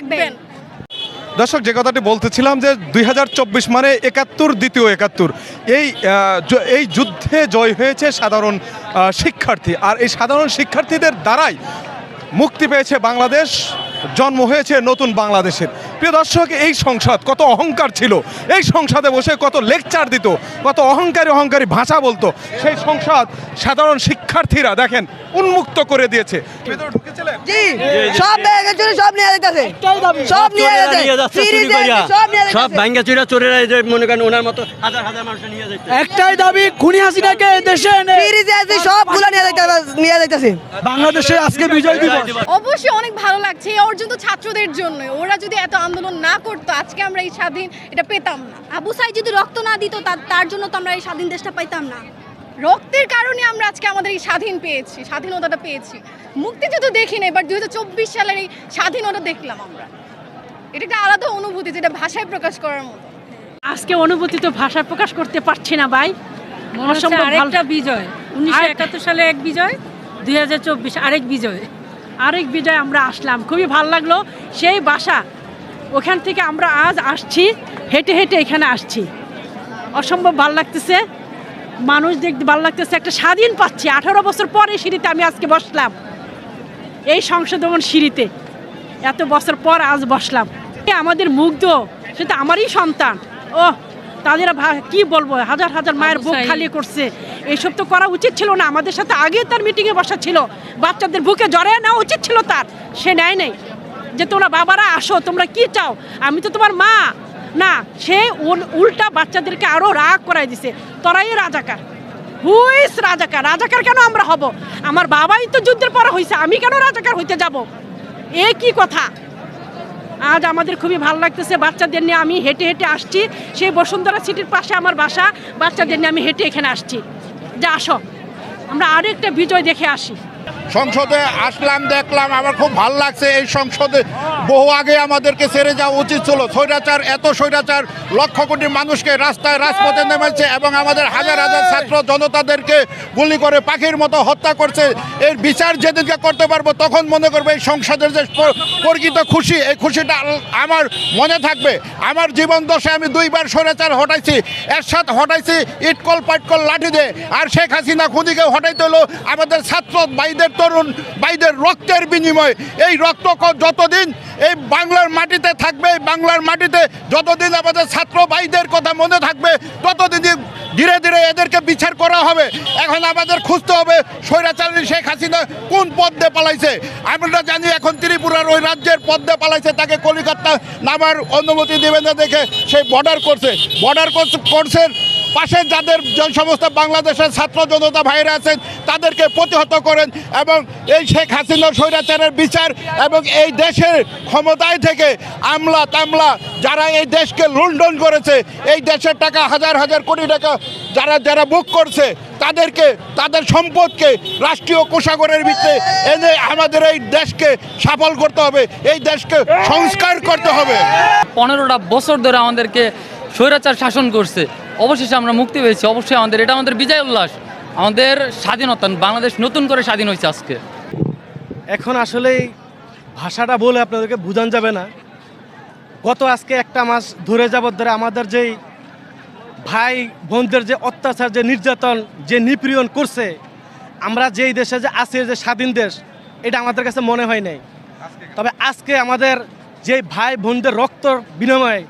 রাখবেন দর্শক, যে কথাটি বলতেছিলাম যে দুই হাজার চব্বিশ মানে একাত্তর দ্বিতীয় একাত্তর। এই এই যুদ্ধে জয় হয়েছে সাধারণ শিক্ষার্থী। আর এই সাধারণ শিক্ষার্থীদের দ্বারাই মুক্তি পেয়েছে বাংলাদেশ, জন্ম হয়েছে নতুন বাংলাদেশের। প্রিয় দর্শক এই সংসদ কত অহংকার ছিল। এই সংসদে বসে কত লেকচার দিত কত অহংকারী অহংকারী ভাষা বলতো। সেই সংসদ সাধারণ শিক্ষার্থীরা দেখেন উন্মুক্ত করে দিয়েছে। জি সব সব নিয়ে সব যাচ্ছে। সব নিয়ে সব যাচ্ছে ভাঙ্গা চুরা চোরেরা মনে করেন ওনার মতো হাজার হাজার মানুষ নিয়ে যাচ্ছে একটাই দাবি খুনি হাসিনাকে দেশে এনে সবগুলো নিয়ে যাইতে নিয়ে যাইতেছে। বাংলাদেশে আজকে বিজয় দিবস। অবশ্যই অনেক ভালো লাগছে এই অর্জন তো ছাত্রদের জন্য ওরা যদি এত আন্দোলন না করতো আজকে আমরা এই স্বাধীন এটা পেতাম না। আবু সাই যদি রক্ত না দিত তার- জন্য তো আমরা এই স্বাধীন দেশটা পাইতাম না। রক্তের কারণে আমরা আজকে আমাদের এই স্বাধীন পেয়েছি স্বাধীনতাটা পেয়েছি। মুক্তিযুদ্ধ দেখি না এবার দুই সালের এই স্বাধীনতা দেখলাম আমরা। এটা একটা আলাদা অনুভূতি যেটা ভাষায় প্রকাশ করার মতো। আজকে অনুভূতি তো ভাষায় প্রকাশ করতে পারছি না ভাই। আরেকটা বিজয় উনিশশো একাত্তর সালে এক বিজয় দুই হাজার চব্বিশ আরেক বিজয়। আরেক বিজয় আমরা আসলাম। খুবই ভালো লাগল। সেই বাসা ওখান থেকে আমরা আজ আসছি হেঁটে হেঁটে এখানে আসছি। অসম্ভব ভালো লাগতেছে। মানুষ দেখতে ভালো লাগতেছে। একটা স্বাধীন পাচ্ছি। আঠারো বছর পরে সিঁড়িতে আমি আজকে বসলাম। এই সংশোধন সিঁড়িতে। এত বছর পর আজ বসলাম। আমাদের মুগ্ধ। সেটা আমারই সন্তান। ও তাদের কি বলব? হাজার হাজার মায়ের বুক খালি করছে। এইসব তো করা উচিত ছিল না। আমাদের সাথে আগে তার মিটিংয়ে বসা ছিল। বাচ্চাদের বুকে জড়ায় নেওয়া উচিত ছিল তার। সে নেয় নেই। যে তোমরা বাবারা আসো, তোমরা কি চাও? আমি তো তোমার মা। না, সে উল- উল্টা বাচ্চাদেরকে আরও রাগ করাই দিছে। তোরাই রাজাকার। হুইস রাজাকার? রাজাকার কেন আমরা হব? আমার বাবাই তো যুদ্ধের পর হয়েছে আমি কেন রাজাকার হইতে যাব? এ কি কথা? আজ আমাদের খুবই ভালো লাগতেছে বাচ্চাদের নিয়ে আমি হেঁটে হেঁটে আসছি। সেই বসুন্ধরা সিটির পাশে আমার বাসা। বাচ্চাদের নিয়ে আমি হেঁটে এখানে আসছি। যে, আসো। আমরা আরও একটা বিজয় দেখে আসি। সংসদে আসলাম, দেখলাম, আমার খুব ভালো লাগছে। এই সংসদে বহু আগে আমাদেরকে ছেড়ে যাওয়া উচিত ছিল। স্বৈরাচার, এত স্বৈরাচার, লক্ষ কোটি মানুষকে রাস্তায় রাজপথে নেমেছে এবং আমাদের হাজার হাজার ছাত্র জনতাদেরকে গুলি করে পাখির মতো হত্যা করছে। এর বিচার যেদিনকে করতে পারব তখন মনে করব এই সংসদের যে প- প্রকৃত খুশি, এই খুশিটা আমার মনে থাকবে। আমার জীবন দশে আমি দুইবার স্বৈরাচার হটাইছি। এর সাথে হটাইছি ইটকল পাটকল লাঠি দিয়ে। আর শেখ হাসিনা খুদিকে হটাইতে হলো আমাদের ছাত্র ভাইদের তরুণ ভাইদের রক্তের বিনিময় এই রক্ত যতদিন এই বাংলার মাটিতে থাকবে বাংলার মাটিতে যতদিন আমাদের ছাত্র ভাইদের কথা মনে থাকবে, ততদিন ধীরে ধীরে এদেরকে বিচার করা হবে। এখন আমাদের খুঁজতে হবে স্বৈরাচারী শেখ হাসিনা কোন পদ্মে পালাইছে। আমরা জানি এখন ত্রিপুরার ওই রাজ্যের পদ্মে পালাইছে, তাকে কলিকাতা নামার অনুমতি দেবে না দেখে সেই বর্ডার করছে। বর্ডার করছে পাশে যাদের যে সমস্ত বাংলাদেশের ছাত্র জনতা ভাইরা আছেন, তাদেরকে প্রতিহত করেন এবং এই শেখ হাসিনার স্বৈরাচারের বিচার এবং এই দেশের ক্ষমতায় থেকে আমলা তামলা যারা এই দেশকে লুণ্ঠন করেছে, এই দেশের টাকা হাজার হাজার কোটি টাকা যারা যারা বুক করছে, তাদেরকে, তাদের সম্পদকে রাষ্ট্রীয় কোষাগরের ভিত্তিতে এনে আমাদের এই দেশকে সফল করতে হবে, এই দেশকে সংস্কার করতে হবে। পনেরোটা বছর ধরে আমাদেরকে স্বৈরাচার শাসন করছে। অবশেষে আমরা মুক্তি পেয়েছি। অবশ্যই আমাদের, এটা আমাদের বিজয় উল্লাস। আমাদের স্বাধীনতা, বাংলাদেশ নতুন করে স্বাধীন হয়েছে আজকে। এখন আসলে ভাষাটা বলে আপনাদেরকে বোঝান যাবে না। গত আজকে একটা মাস ধরে যাবত ধরে আমাদের যেই ভাই বোনদের যে অত্যাচার, যে নির্যাতন, যে নিপীড়ন করছে, আমরা যেই দেশে যে আছি, যে স্বাধীন দেশ, এটা আমাদের কাছে মনে হয় নাই। তবে আজকে আমাদের যে ভাই বোনদের রক্ত বিনিময়ে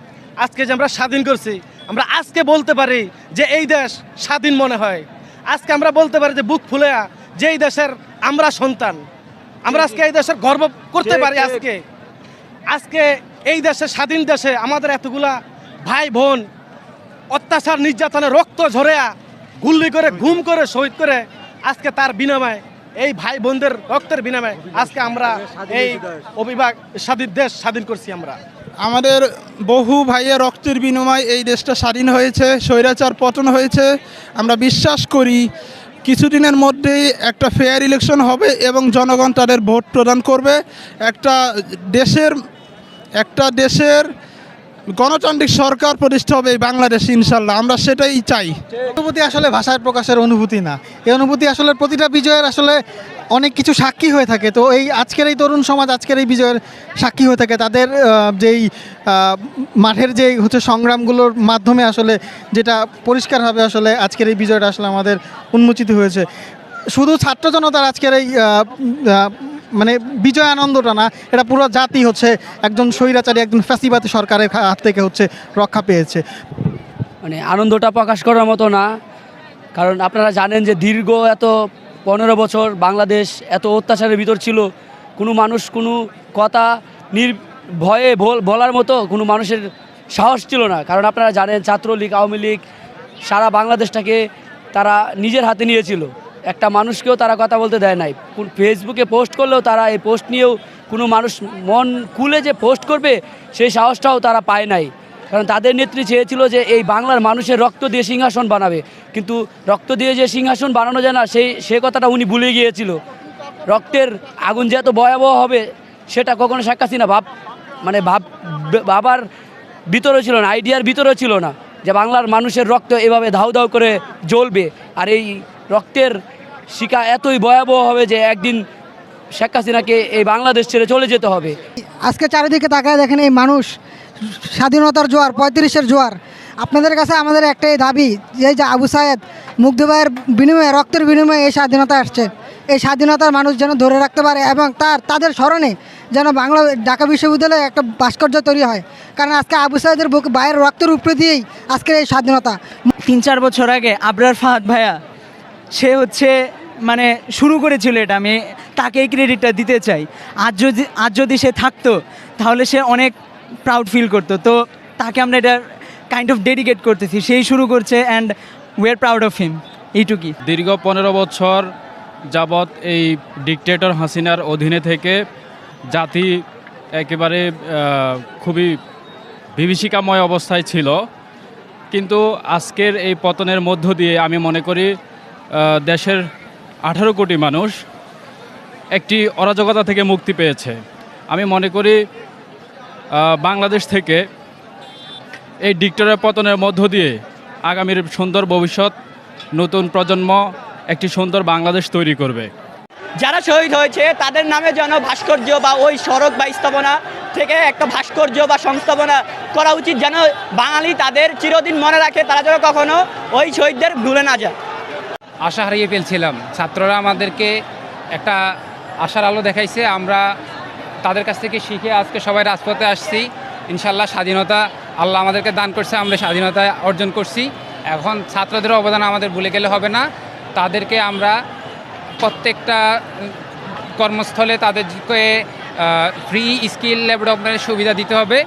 আজকে যে আমরা স্বাধীন করছি আমরা আজকে বলতে পারি যে এই দেশ স্বাধীন মনে হয়। আজকে আমরা বলতে পারি যে বুক ফুলে যে এই দেশের আমরা সন্তান। আমরা আজকে এই দেশের গর্ব করতে পারি আজকে। আজকে এই দেশে স্বাধীন দেশে আমাদের এতগুলা ভাই বোন অত্যাচার নির্যাতনে রক্ত ঝরেয়া গুল্লি করে ঘুম করে শহীদ করে আজকে তার বিনিময়ে এই ভাই বোনদের রক্তের বিনিময়ে আজকে আমরা এই অভিভাগ স্বাধীন দেশ স্বাধীন করছি আমরা। আমাদের বহু ভাইয়ের রক্তের বিনিময় এই দেশটা স্বাধীন হয়েছে, স্বৈরাচার পতন হয়েছে। আমরা বিশ্বাস করি কিছুদিনের মধ্যেই একটা ফেয়ার ইলেকশন হবে এবং জনগণ তাদের ভোট প্রদান করবে। একটা দেশের একটা দেশের গণতান্ত্রিক সরকার প্রতিষ্ঠা হবে বাংলাদেশ, ইনশাল্লাহ। আমরা সেটাই চাই। অনুভূতি আসলে ভাষায় প্রকাশের অনুভূতি না। এই অনুভূতি আসলে প্রতিটা বিজয়ের আসলে অনেক কিছু সাক্ষী হয়ে থাকে। তো এই আজকের এই তরুণ সমাজ, আজকের এই বিজয়ের সাক্ষী হয়ে থাকে। তাদের যেই মাঠের যে হচ্ছে সংগ্রামগুলোর মাধ্যমে আসলে যেটা পরিষ্কারভাবে আসলে আজকের এই বিজয়টা আসলে আমাদের উন্মোচিত হয়েছে। শুধু ছাত্র জনতার আজকের এই মানে বিজয় আনন্দটা না, এটা পুরো জাতি হচ্ছে একজন স্বৈরাচারী, একজন ফ্যাসিবাদী সরকারের হাত থেকে হচ্ছে রক্ষা পেয়েছে। মানে আনন্দটা প্রকাশ করার মতো না, কারণ আপনারা জানেন যে দীর্ঘ এত পনেরো বছর বাংলাদেশ এত অত্যাচারের ভিতর ছিল, কোনো মানুষ কোনো কথা নির ভয়ে বল- বলার মতো কোনো মানুষের সাহস ছিল না। কারণ আপনারা জানেন ছাত্রলীগ, আওয়ামী লীগ সারা বাংলাদেশটাকে তারা নিজের হাতে নিয়েছিল। একটা মানুষকেও তারা কথা বলতে দেয় নাই। ফেসবুকে পোস্ট করলেও তারা এই পোস্ট নিয়েও কোনো মানুষ মন খুলে যে পোস্ট করবে, সেই সাহসটাও তারা পায় নাই। কারণ তাদের নেত্রী চেয়েছিল যে এই বাংলার মানুষের রক্ত দিয়ে সিংহাসন বানাবে। কিন্তু রক্ত দিয়ে যে সিংহাসন বানানো যায় না, সেই, সে কথাটা উনি ভুলে গিয়েছিল। রক্তের আগুন যে এত ভয়াবহ হবে, সেটা কখনো শেখ হাসিনা ভাব মানে ভাব বাবার ভিতরেও ছিল না, আইডিয়ার ভিতরেও ছিল না যে বাংলার মানুষের রক্ত এভাবে ধাউ ধাউ করে জ্বলবে। আর এই রক্তের শিকা এতই ভয়াবহ হবে যে একদিন শেখ হাসিনাকে এই বাংলাদেশ ছেড়ে চলে যেতে হবে। আজকে চারিদিকে তাকায় দেখেন এই মানুষ স্বাধীনতার জোয়ার পঁয়ত্রিশের জোয়ার। আপনাদের কাছে আমাদের একটাই দাবি যে এই যে আবু সায়েদ মুগ্ধ ভাইয়ের বিনিময়ে রক্তের বিনিময়ে এই স্বাধীনতা আসছে। এই স্বাধীনতার মানুষ যেন ধরে রাখতে পারে এবং তার তাদের স্মরণে যেন বাংলা ঢাকা বিশ্ববিদ্যালয়ে একটা ভাস্কর্য তৈরি হয়। কারণ আজকে আবু সাইদের বুক বাইরের রক্তের উপরে দিয়েই আজকের এই স্বাধীনতা। তিন চার বছর আগে আবরার ফাহাদ ভাইয়া সে হচ্ছে মানে শুরু করেছিল এটা, আমি তাকে এই ক্রেডিটটা দিতে চাই। আজ যদি আজ যদি সে থাকতো, তাহলে সে অনেক প্রাউড ফিল করতো। তো তাকে আমরা এটা কাইন্ড অফ ডেডিকেট করতেছি। সেই শুরু করছে and we are proud of him এইটুকুই দীর্ঘ পনেরো বছর যাবৎ এই ডিকটেটর হাসিনার অধীনে থেকে জাতি একেবারে খুবই বিভীষিকাময় অবস্থায় ছিল। কিন্তু আজকের এই পতনের মধ্য দিয়ে আমি মনে করি দেশের আঠারো কোটি মানুষ একটি অরাজকতা থেকে মুক্তি পেয়েছে। আমি মনে করি বাংলাদেশ থেকে এই ডিক্টরের পতনের মধ্য দিয়ে আগামীর সুন্দর ভবিষ্যৎ, নতুন প্রজন্ম একটি সুন্দর বাংলাদেশ তৈরি করবে। যারা শহীদ হয়েছে, তাদের নামে যেন ভাস্কর্য বা ওই সড়ক বা স্থাপনা থেকে একটা ভাস্কর্য বা সংস্থাপনা করা উচিত, যেন বাঙালি তাদের চিরদিন মনে রাখে, তারা যেন কখনো ওই শহীদদের ভুলে না যায়। আশা হারিয়ে ফেলছিলাম। ছাত্ররা আমাদেরকে একটা আশার আলো দেখাইছে। আমরা তাদের কাছ থেকে শিখে আজকে সবাই রাজপথে আসছি। ইনশাল্লাহ স্বাধীনতা আল্লাহ আমাদেরকে দান করছে, আমরা স্বাধীনতা অর্জন করছি। এখন ছাত্রদের অবদান আমাদের ভুলে গেলে হবে না। তাদেরকে আমরা প্রত্যেকটা কর্মস্থলে তাদেরকে ফ্রি স্কিল ডেভেলপমেন্টের সুবিধা দিতে হবে।